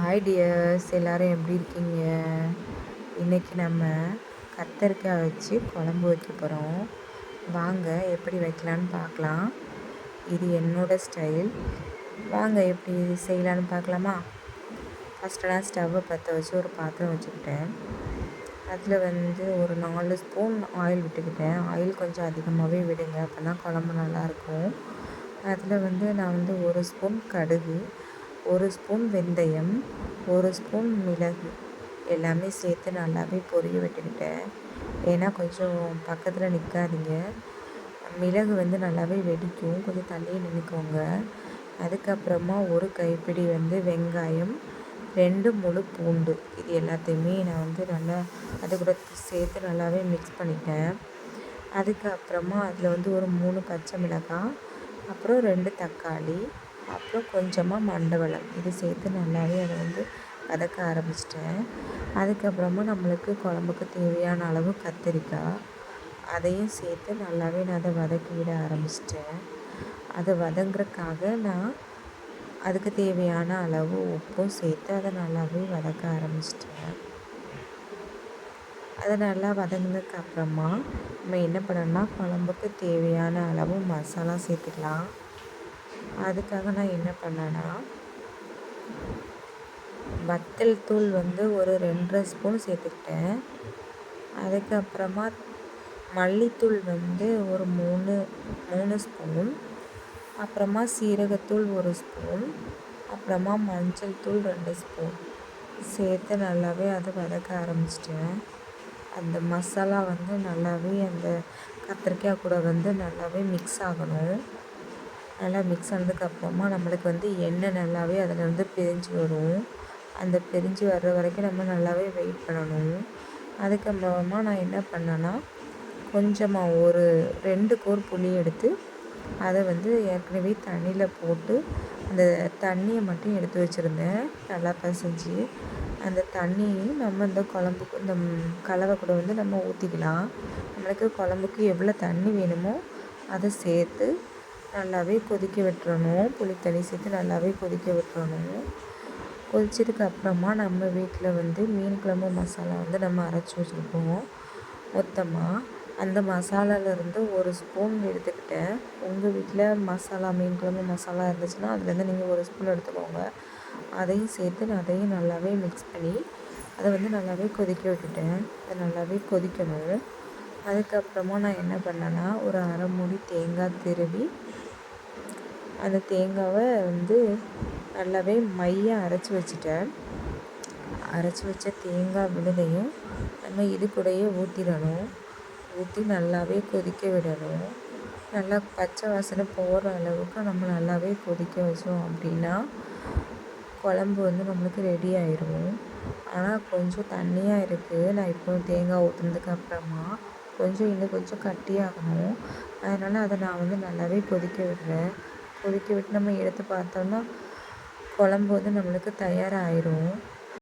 Hi tears எல்லோரும் எப்படி இருக்கீங்க? இன்றைக்கி நம்ம கத்தரிக்காய் வச்சு குழம்பு வைக்க போகிறோம் வாங்க எப்படி வைக்கலான்னு பார்க்கலாம். இது என்னோடய ஸ்டைல் வாங்க எப்படி செய்யலான்னு பார்க்கலாமா? ஃபஸ்ட்டு நான் ஸ்டவ்வை பற்ற வச்சு ஒரு பாத்திரம் வச்சுக்கிட்டேன். அதில் வந்து ஒரு நாலு ஸ்பூன் ஆயில் விட்டுக்கிட்டேன். ஆயில் கொஞ்சம் அதிகமாகவே விடுங்க அப்போ தான் குழம்பு நல்லாயிருக்கும் அதில் வந்து நான் வந்து ஒரு ஸ்பூன் கடுகு ஒரு ஸ்பூன் வெந்தயம் ஒரு ஸ்பூன் மிளகு எல்லாமே சேர்த்து நல்லாவே பொரிய விட்டுக்கிட்டேன் ஏன்னா கொஞ்சம் பக்கத்தில் நிற்காதீங்க மிளகு வந்து நல்லாவே வெடிக்கும். கொஞ்சம் தள்ளியே நின்றுக்கோங்க அதுக்கப்புறமா ஒரு கைப்பிடி வந்து வெங்காயம் ரெண்டு முழு பூண்டு. இது எல்லாத்தையுமே நான் வந்து நல்லா அது கூட சேர்த்து நல்லாவே மிக்ஸ் பண்ணிட்டேன். அதுக்கப்புறமா அதில் வந்து ஒரு மூணு பச்சை மிளகாய் அப்புறம் ரெண்டு தக்காளி அப்புறம் கொஞ்சமாக மண்டவளம். இது சேர்த்து நல்லாவே அதை வந்து வதக்க ஆரம்பிச்சிட்டேன். அதுக்கப்புறமா நம்மளுக்கு குழம்புக்கு தேவையான அளவு கத்திரிக்காய் அதையும் சேர்த்து நல்லாவே நான் அதை வதக்கி விட ஆரம்பிச்சிட்டேன். அதை வதங்குறக்காக நான் அதுக்கு தேவையான அளவு உப்பும் சேர்த்து அதை நல்லாவே வதக்க ஆரம்பிச்சிட்டேன். அதை நல்லா வதங்கினதுக்கு அப்புறமா நம்ம என்ன பண்ணணும்னா குழம்புக்கு தேவையான அளவு மசாலா சேர்த்துக்கலாம். அதுக்காக நான் என்ன பண்ணேன்னா வத்தல் தூள் வந்து ஒரு ரெண்டரை ஸ்பூன் சேர்த்துக்கிட்டேன். அதுக்கப்புறமா மல்லித்தூள் வந்து ஒரு மூணு மூணு ஸ்பூன். அப்புறமா சீரகத்தூள் ஒரு ஸ்பூன். அப்புறமா மஞ்சள் தூள் ரெண்டு ஸ்பூன். சேர்த்து நல்லாவே அதை வதக்க ஆரம்பிச்சிட்டேன். அந்த மசாலா வந்து நல்லாவே அந்த கத்திரிக்காய் கூட வந்து நல்லாவே மிக்ஸ் ஆகணும். நல்லா மிக்ஸ் ஆனதுக்கப்புறமா நம்மளுக்கு வந்து எண்ணெய் நல்லாவே அதில் வந்து பிரிஞ்சு வரும். அந்த பிரிஞ்சு வர்ற வரைக்கும் நம்ம நல்லாவே வெயிட் பண்ணணும். அதுக்கப்புறமா நான் என்ன பண்ணேன்னா கொஞ்சமாக ஒரு ரெண்டு கோர் புளி எடுத்து அதை வந்து ஏற்கனவே தண்ணியில் போட்டு அந்த தண்ணியை மட்டும் எடுத்து வச்சுருந்தேன். நல்லா பசைஞ்சு அந்த தண்ணியையும் நம்ம இந்த குழம்புக்கு இந்த கலவை கூட வந்து நம்ம ஊற்றிக்கலாம் நம்மளுக்கு குழம்புக்கு எவ்வளோ தண்ணி வேணுமோ அதை சேர்த்து நல்லாவே கொதிக்க விட்டுறணும். புளி தண்ணி சேர்த்து நல்லாவே கொதிக்க விட்டுறணும். கொதிச்சதுக்கு அப்புறமா நம்ம வீட்டில் வந்து மீன் குழம்பு மசாலா வந்து நம்ம அரைச்சி வச்சுருப்போம் மொத்தமாக அந்த மசாலாலேருந்து ஒரு ஸ்பூன் எடுத்துக்கிட்டேன் உங்கள் வீட்டில் மசாலா மீன் குழம்பு மசாலா இருந்துச்சுன்னா அதுலேருந்து நீங்கள் ஒரு ஸ்பூன் எடுத்துக்கோங்க. அதையும் சேர்த்து அதையும் நல்லாவே மிக்ஸ் பண்ணி அதை வந்து நல்லாவே கொதிக்க விட்டுட்டேன். அதை நல்லாவே கொதிக்கணும். அதுக்கப்புறமா நான் என்ன பண்ணேன்னா ஒரு அரை மூடி தேங்காய் திருவி அந்த தேங்காவை வந்து நல்லாவே மையாக அரைச்சி வச்சுட்டேன். அரைச்சி வச்ச தேங்காய் விழுதையும் நம்ம இது கூடயே ஊற்றிடணும் ஊற்றி நல்லாவே கொதிக்க விடணும். நல்லா பச்சை வாசனை போகிற அளவுக்கு நம்ம நல்லாவே கொதிக்க வச்சோம் அப்படின்னா குழம்பு வந்து நம்மளுக்கு ரெடி ஆயிடும் ஆனால் கொஞ்சம் தண்ணியாக இருக்குது நான் இப்போ தேங்காய் ஊற்றுனதுக்கு அப்புறமா கொஞ்சம் இன்னும் கொஞ்சம் கட்டியாகணும். அதனால் அதை நான் வந்து நல்லாவே கொதிக்க விடுறேன். கொதிக்க விட்டு நம்ம எடுத்து பார்த்தோம்னா குழம்பு வந்து நம்மளுக்கு தயாராகிரும்